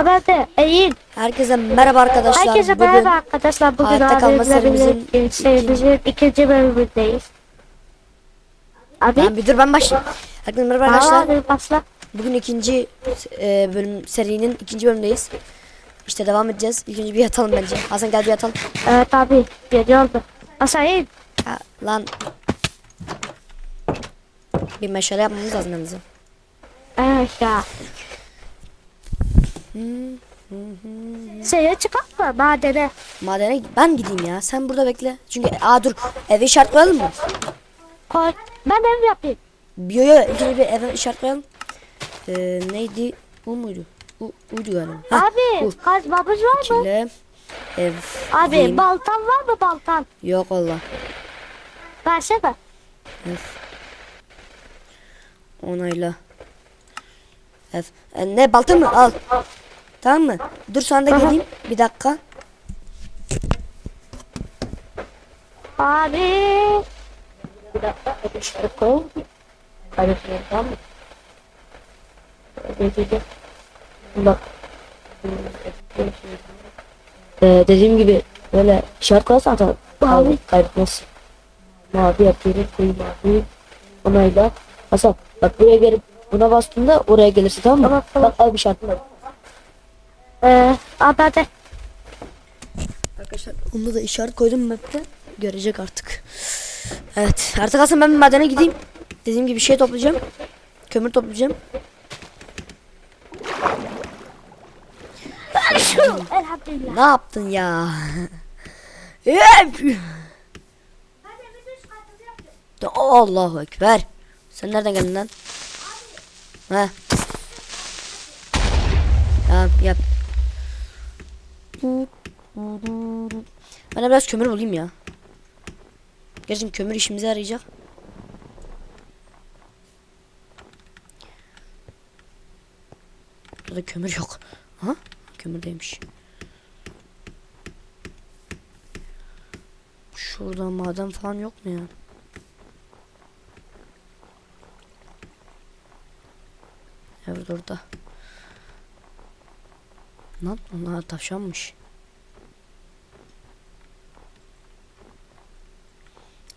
Haber de eğil. Herkese merhaba arkadaşlar. Herkese Bugün merhaba arkadaşlar. Bugün Hayatta Kalma serimizin serimizin ikinci bölümündeyiz. Abi. ben bir dur ben başlayayım. Herkese merhaba arkadaşlar. abi başla. Bugün ikinci e, bölüm serinin ikinci bölümündeyiz. İşte devam edeceğiz. İlk önce bir yatalım bence. Hasan gel bir yatalım. Evet abi. Gece oldu. Hasan eğil. Ha, lan. Bir meşale yapmamız lazım yalnız. Evet ya. Şeye çıkart mı madene? Madene ben gideyim ya. Sen burada bekle. Çünkü aa dur. Eve işaret koyalım mı? Koy. Ben ev yapayım. Yo yo önce bir eve işaret koyalım. Ee, neydi? Bu muydu? Bu uydu galiba. Hah, abi bu. kazmamız var mı? Kile. Ev. Abi diyeyim. baltan var mı baltan? Yok valla. Versene. Onayla. F. E, ne balta mı? Al. Tamam mı? Dur sonra da geleyim. Bir dakika. Abi. Bir dakika, bir koyalım. Kardeşlerim tamam mı? Geçeceğim. Bak. Ee, dediğim gibi böyle işaret koyarsan da mavi kaybetmez. Mavi yapıyorum, koyu mavi. Onayla. Hasan bak buraya gelip buna bastığında oraya gelirsin tamam mı? Tamam, tamam. Bak al bir şartım var. Ee, abi hadi. Arkadaşlar onda da işaret koydum map'te. Görecek artık. Evet. Artık aslında ben madene gideyim. Dediğim gibi şey toplayacağım. Kömür toplayacağım. Ne yaptın ya? Allahu Ekber. Sen nereden geldin lan? Ha. Tamam yap. Ben biraz kömür bulayım ya. Gerçekten kömür işimize yarayacak. Burada kömür yok. Aha kömürdeymiş. Şurada maden falan yok mu ya? Evet orada. Lan onlar tavşanmış.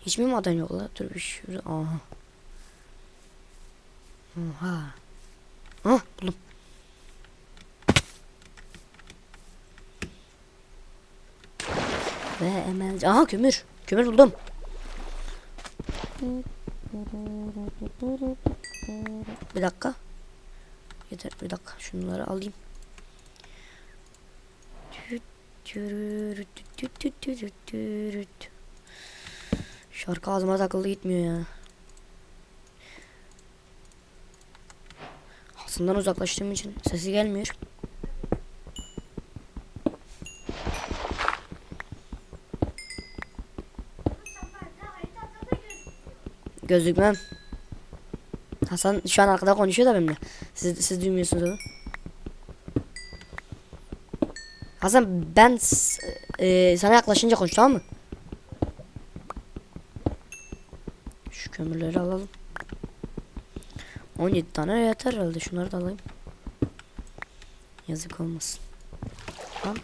Hiç mi maden yok la? Dur bir şurada. Aha. Oha. Ah buldum. Ve hemen... Aha kömür. Kömür buldum. Bir dakika. Yeter bir dakika. Şunları alayım. Şarkı ağzıma takıldı gitmiyor ya. Aslında uzaklaştığım için sesi gelmiyor. Gözükmem. Hasan şu an arkada konuşuyor da benimle. Siz, siz duymuyorsunuz onu. Hasan ben e, sana yaklaşınca konuş tamam mı? Şu kömürleri alalım. 17 tane yeter herhalde. Şunları da alayım. Yazık olmasın. Tamam.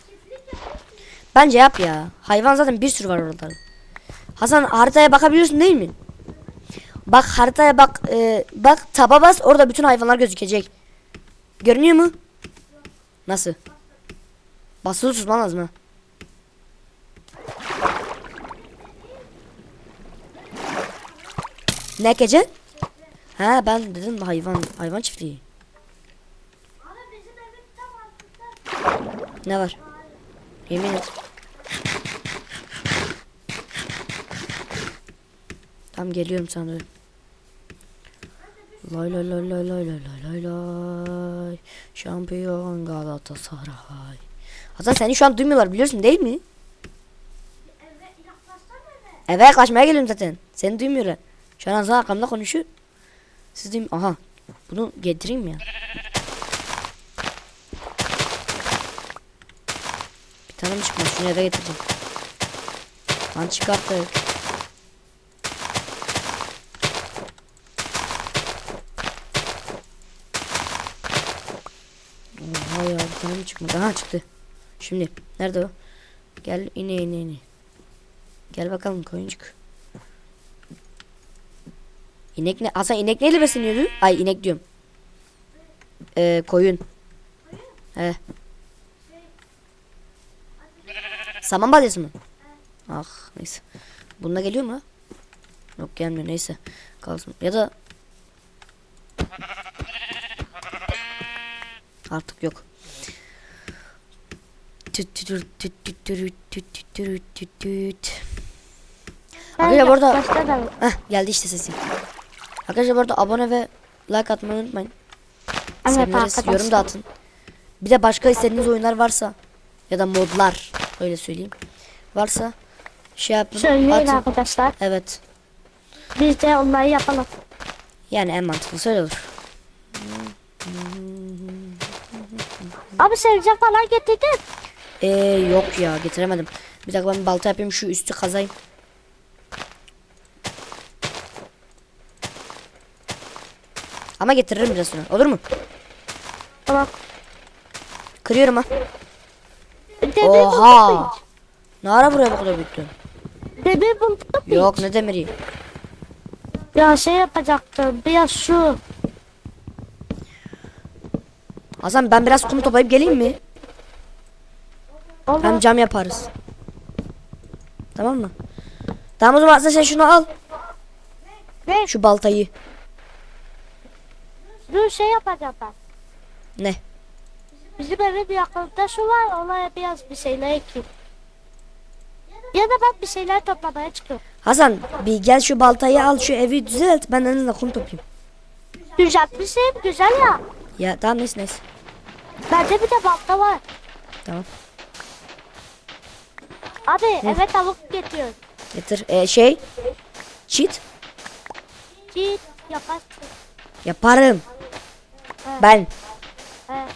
Bence yap ya. Hayvan zaten bir sürü var orada. Hasan haritaya bakabiliyorsun değil mi? Bak haritaya bak. e, bak taba bas orada bütün hayvanlar gözükecek. Görünüyor mu? Nasıl? Basılı tutman lazım ha. Ne gece? Ha ben dedim hayvan hayvan çiftliği. Ne var? Yemin et. Tam geliyorum sana. Lay lay lay lay lay lay lay lay. Şampiyon Galatasaray. Hasan seni şu an duymuyorlar biliyorsun değil mi? Eve yaklaşmaya geliyorum zaten. Seni duymuyorlar. Şu an Hasan arkamda konuşuyor. Siz duyun. Aha. Bunu getireyim ya. Bir tane çıkmaz. Şunu eve getireceğim. Lan çıkarttık. Çıkmadı? Ha çıktı. Şimdi nerede o? Gel ine ine ine. Gel bakalım koyuncuk. İnek ne? Hasan inek neyle besleniyordu? Ay inek diyorum. Ee, koyun. He. Saman balyası mı? Ah neyse. Bununla geliyor mu? Yok gelmiyor neyse. Kalsın. Ya da Artık yok. Arkadaşlar bu arada Heh, geldi işte sesi. Arkadaşlar bu arada abone ve like atmayı unutmayın. Arkadaşlar. Yorum da atın. Bir de başka istediğiniz oyunlar varsa ya da modlar öyle söyleyeyim. Varsa şey yapın Söyleyin atın. arkadaşlar. Evet. Biz de onları yapalım. Yani en mantıklısı öyle olur. Abi sevecek falan getirdin. Ee, yok ya getiremedim. Bir dakika ben balta yapayım şu üstü kazayım. Ama getiririm biraz sonra. Olur mu? Tamam. Kırıyorum ha. Oha. Ne ara buraya bu kadar büyüttün? Demir. Yok ne demiri. Ya şey yapacaktım. Biraz şu. Hasan ben biraz kum toplayıp geleyim mi? Olur. Hem cam yaparız. Tamam mı? Tamam o zaman sen şunu al. Ne? Şu baltayı. Dur şey yapacağım ben. Ne? Bizim evin yakınında şu var. Oraya biraz bir şeyler ekeyim. Ya da ben bir şeyler toplamaya çıkıyorum. Hasan bir gel şu baltayı al şu evi düzelt. Ben de kum toplayayım. Düzeltmişim. Güzel ya. Ya tamam neyse neyse. Bende bir de balta var. Tamam. Abi eve tavuk getiriyorum. Getir. Ee, şey. Cheat. Git yaparsın. Yaparım. Evet. Ben. Evet.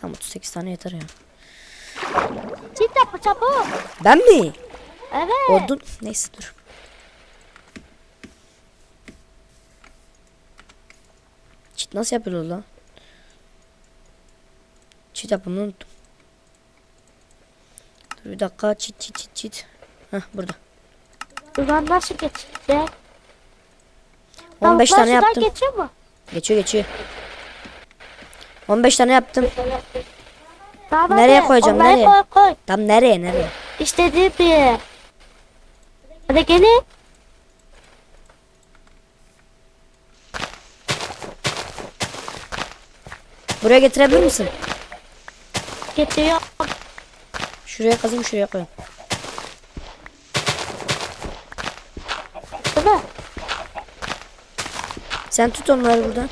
Tamam 38 tane yeter ya. Git yap çabuk. Ben mi? Evet. Odun. Neyse dur. Çit nasıl yapılıyor lan? Çit yapımını unuttum. Dur bir dakika çit çit çit çit. Heh burada. Ulan nasıl geçti? 15 Tavuklar tane yaptım. geçiyor mu? Geçiyor geçiyor. 15 tane yaptım. Tamam Nereye hadi, koyacağım, onları nereye? Koy koy. Tam nereye nereye? İstediğim bir yere. Hadi gelin. Buraya getirebilir misin? Getiriyor. Şuraya kazayım şuraya koyayım. Değil mi? Sen tut onları buradan.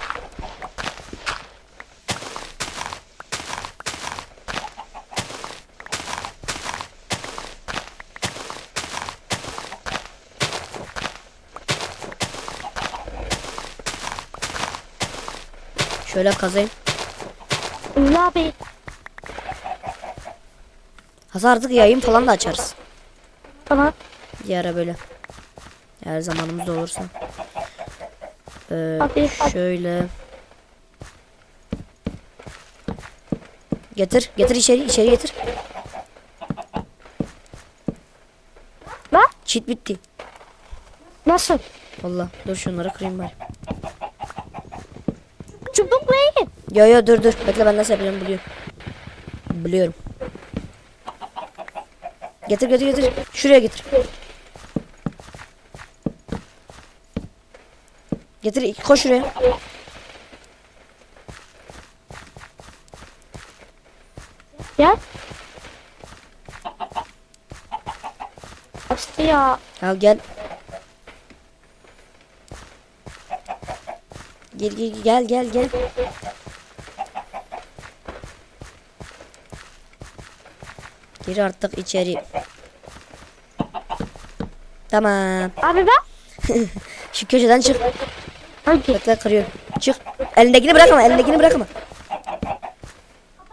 Şöyle kazayım. Ünlü abi. Hasan artık yayın falan da açarız. Tamam. Bir ara böyle. Eğer zamanımız da olursa. Ee, hadi. şöyle. Getir, getir içeri, içeri getir. Lan Çit bitti. nasıl? Valla dur şunları kırayım bari. Yo yo dur dur. Bekle ben nasıl yapacağım biliyorum. Biliyorum. Getir getir getir. Şuraya getir. Getir koş şuraya. Ya. Açtı ya. Al gel. Gel gel gel gel gel. Gir artık içeri. Tamam. Abi ben. Şu köşeden çık. Hangi? Bekle kırıyorum. Çık. Elindekini bırakma. Elindekini bırakma.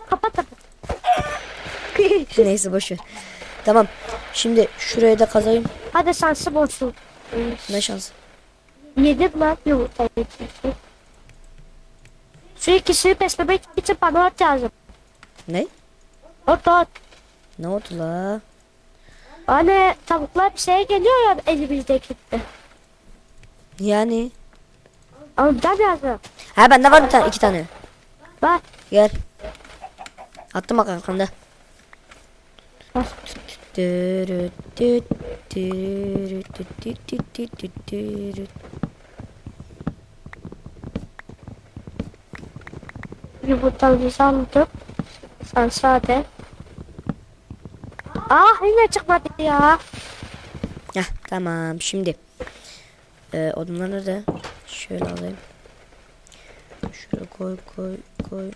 Kapat kapat. Neyse boş ver. Tamam. Şimdi şuraya da kazayım. Hadi şansım olsun. Ne şansı. Yedim lan yumurtayı. Şu ikisini beslemek için bana ot lazım. Ne? Ot ot. Ne oldu la? Hani tavuklar bir şeye geliyor ya elimizdeki. Yani. Ondan lazım. Ha bende var bir tane iki tane. Bak. Gel. Attım bak arkanda. Bak. Dürüt düt, dürüt düt Ah yine çıkmadı ya. Heh, tamam şimdi. Ee, odunlar nerede? Şöyle alayım. Şöyle koy koy koy.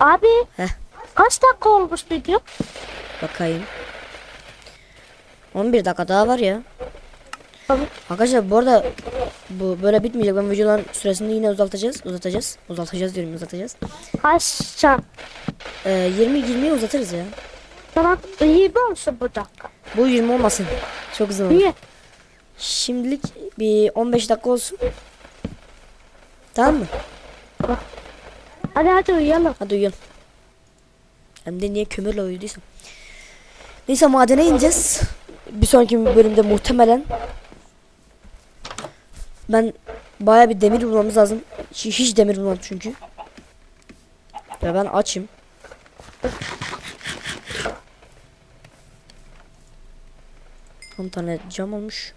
Abi. Heh. Kaç dakika olmuş video? Bakayım. 11 dakika daha var ya. Arkadaşlar bu arada bu böyle bitmeyecek. Ben videoların süresini yine uzatacağız. Uzatacağız. Uzatacağız diyorum uzatacağız. Kaç can? Ee, 20 20'ye uzatırız ya. Tamam. İyi mi olsun bu dakika? Bu 20 olmasın. Çok uzun olur. Niye? Şimdilik bir 15 dakika olsun. Tamam mı? Hadi hadi uyuyalım. Hadi uyuyalım. Hem de niye kömürle uyuduysam. Neyse madene ineceğiz. Bir sonraki bölümde muhtemelen. Ben baya bir demir bulmamız lazım. Hiç, hiç demir bulmadım çünkü. Ya ben açım. On tane cam olmuş.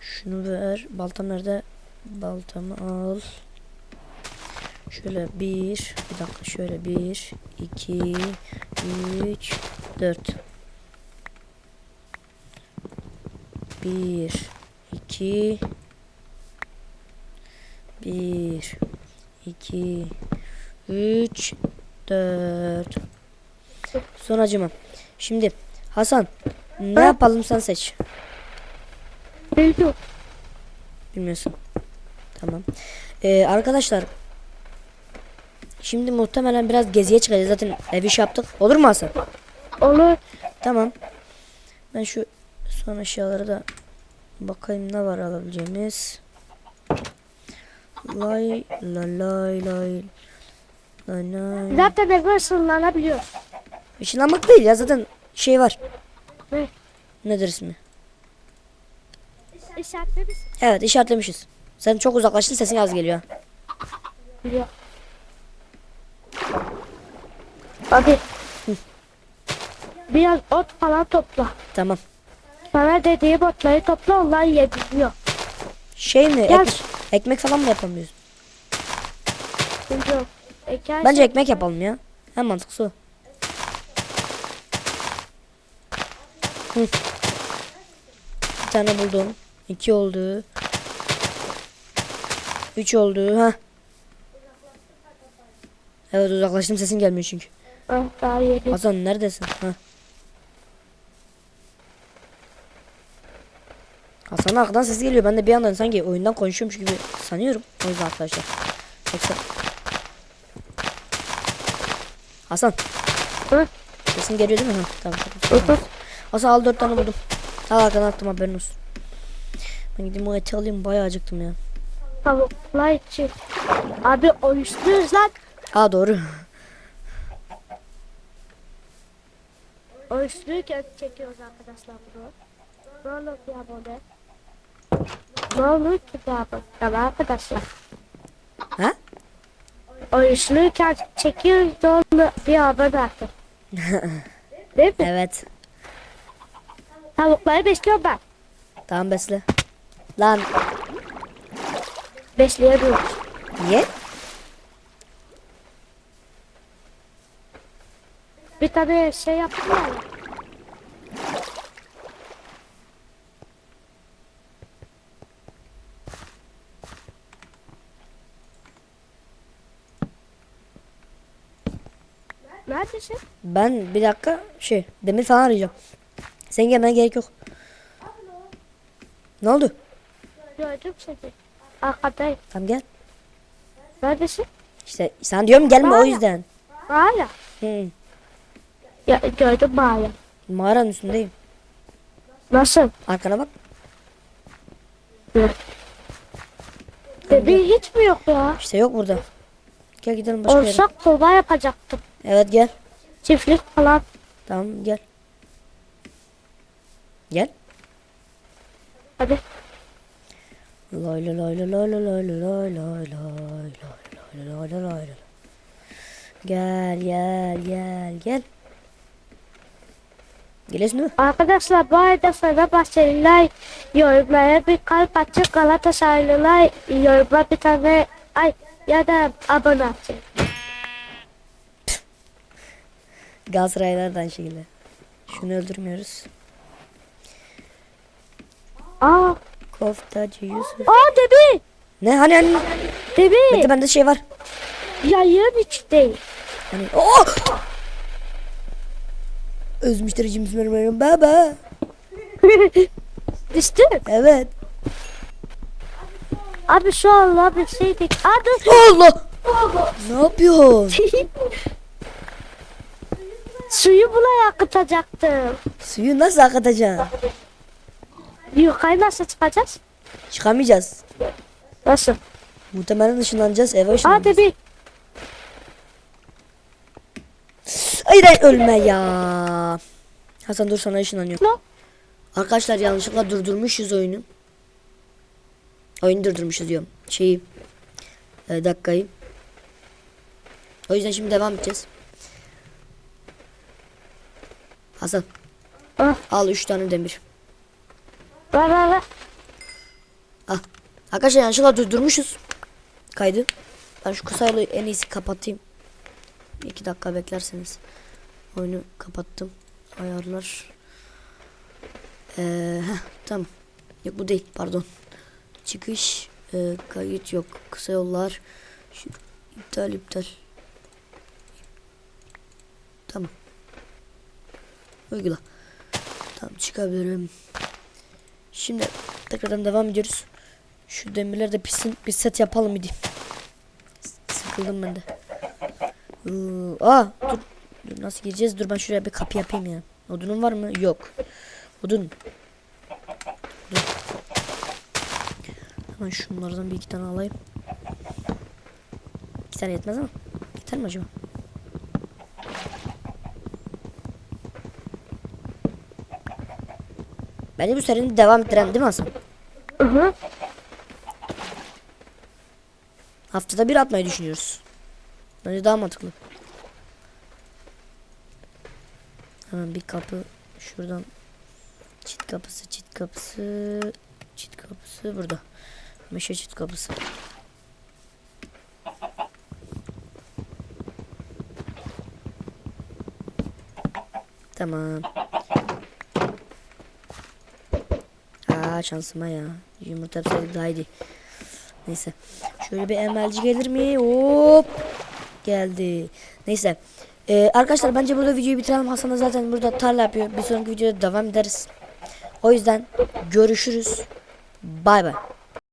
Şunu ver. Baltam nerede? Baltamı al. Şöyle bir, bir dakika şöyle bir, iki, üç, dört. Bir, iki, bir, iki, üç, dört. Son acımam. Şimdi Hasan ne yapalım sen seç. Bilmiyorsun. Tamam. Ee, arkadaşlar. Şimdi muhtemelen biraz geziye çıkacağız. Zaten ev iş yaptık. Olur mu Hasan? Olur. Tamam. Ben şu son eşyaları da bakayım ne var alabileceğimiz. Lay la lay lay. Lay lay. Zaten eve ısınlanabiliyor. Işınlanmak değil ya zaten şey var. Ne? Nedir ismi? İşaretlemiş. Evet işaretlemişiz. Sen çok uzaklaştın sesin az geliyor. Biliyor. Abi. Biraz ot falan topla. Tamam. Sana dediğim otları topla onlar yedirmiyor. Şey mi? Gel. Ek- ekmek falan mı yapamıyoruz? Eker Bence ekmek yapalım ya. En mantıklısı o. Hı. Bir tane buldum. İki oldu. Üç oldu. Ha. Evet uzaklaştım sesin gelmiyor çünkü. Ah. Hasan neredesin? Ha. Hasan arkadan ses geliyor. Ben de bir yandan sanki oyundan konuşuyormuş gibi sanıyorum. O yüzden arkadaşlar. Yoksa... Hasan. Hı? Sesin geliyor değil mi? Tamam. Hı tamam. hı. Hasan al dört tane buldum. Al arkadan attım haberin olsun. Ben gideyim o eti alayım bayağı acıktım ya. Tavuklar için. Abi oyuşluyoruz lan. Aa doğru. Oyuşluyken çekiyoruz arkadaşlar bunu. Ne olur ya böyle. Ne olur ki bu? Tamam arkadaşlar. Ha? Oyuşluyken çekiyoruz ne olur bir haber artık. Değil mi? Evet. Tavukları besliyorum ben. Tamam besle. Lan Besleyemiyoruz. niye? Bir tane şey yaptım ya. Neredesin? Ben bir dakika şey demir falan arayacağım. Sen gelmene gerek yok. Ne oldu? Gördüm seni. Arkadayım. Tamam gel. Neredesin? İşte sen diyorum gelme o Hala. yüzden. Hala. Hı. Ya, gördüm mağara. Mağaranın üstündeyim. Nasıl? Arkana bak. Bebeği hiç mi yok ya? İşte yok burada. Gel gidelim başka yere. Olsak kurbağa yapacaktım. Evet gel. Çiftlik falan. Tamam gel. Gel. Hadi. Lay lay lay lay lay lay lay lay lay lay lay lay lay. Gel gel gel gel. Geliyorsun değil mi? Arkadaşlar bu arada Fenerbahçeliler yorumlara bir kalp açık Galatasaraylılar yoruma bir tane ay ya da abone atın. Galatasaraylılar da aynı şekilde. Şunu öldürmüyoruz. Aa, Koftacı Yusuf. aa debi, Ne hani hani? debi. Bekle bende şey var. Yayın içti. Hani oh! Özmüşteri bismillahirrahmanirrahim baba. Düştü. Evet. Abi şu an bir şeydik. Aa dur. Allah. Ne yapıyorsun? Suyu buna akıtacaktım. Suyu nasıl akıtacaksın? Yukarı nasıl çıkacağız? Çıkamayacağız. Nasıl? Muhtemelen ışınlanacağız eve ışınlanacağız. debi. Hayır hayır ölme ya. Hasan dur sana ışınlanıyor. Ne? Arkadaşlar yanlışlıkla durdurmuşuz oyunu. Oyunu durdurmuşuz diyorum. Şeyi. E, dakikayı. O yüzden şimdi devam edeceğiz. Hasan Ah, al 3 tane demir. ver ver ver. Al. Arkadaşlar yanlışlıkla durdurmuşuz. Kaydı. Ben şu kısayla en iyisi kapatayım. 2 dakika beklerseniz. Oyunu kapattım. Ayarlar. Ee, heh, tamam. Yok bu değil pardon. Çıkış. e, kayıt yok. Kısa yollar. Şu, iptal iptal. Tamam. Uygula. Tamam çıkabilirim. Şimdi tekrardan devam ediyoruz. Şu demirler de pişsin. Bir set yapalım idi. Sıkıldım ben de. Iıı, Aa dur. Dur nasıl gireceğiz? Dur ben şuraya bir kapı yapayım ya. Odunun var mı? Yok. Odun. Dur. Hemen şunlardan bir iki tane alayım. İki tane yetmez ama. Yeter mi acaba? Bence bu serinin devam ettiren değil mi Hasan? Hı hı. Haftada bir atmayı düşünüyoruz. Bence daha mantıklı. Hemen bir kapı şuradan çit kapısı çit kapısı çit kapısı burada. Meşe çit kapısı. Tamam. Aa şansıma ya. Yumurta yapsaydık daha iyiydi. Neyse. Şöyle bir emelci gelir mi? Hop. Geldi. Neyse. Ee, arkadaşlar bence burada videoyu bitirelim. Hasan da zaten burada tarla yapıyor. Bir sonraki videoda devam ederiz. O yüzden görüşürüz. Bay bay.